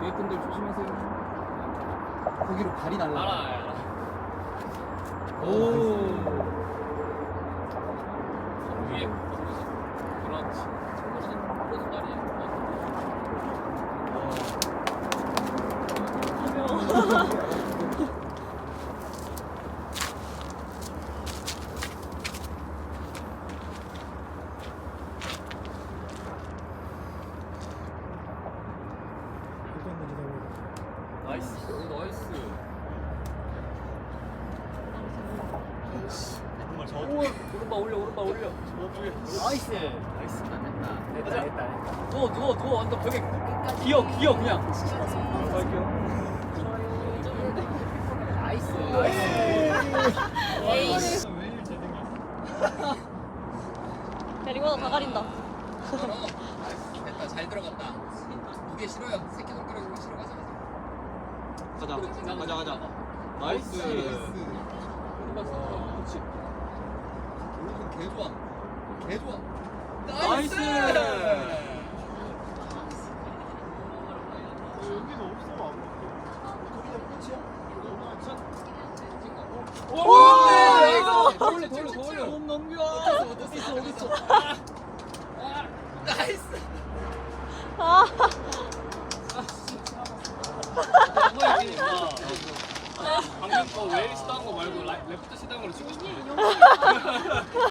뒤에 분들 조심하세요. 거기로 발이 날라. 알아 알아. 오. 위에 그렇지. 참고선 프로스 말이야. 나이스. 오, 나이스. 정말 저 오, 오른발 올려, 오른발 올려. 나이스. 나이스. 됐다. 됐다, 됐다. 됐다. 누워, 누워, 누워. 완전 벽에 기어, 기어 그냥. 나이스. 에이씨. 왜일 재능이 데리고 다 가린다. 됐다, 잘 들어갔다. 무게 싫어요. 새끼 손가락 이거 싫어 가자. 가자 가자 가자 나이스. 나이스. 그렇지. 오른손 개 좋아. 개 좋아. 나이스. 여기는 없어 아무것도. 오! 나이스. 더 올려, 더 올려, 더 올려. 몸 넘겨. 아, 방금 거 웨일 시도한 거 말고 레프트 시도한 거로 치고 싶어.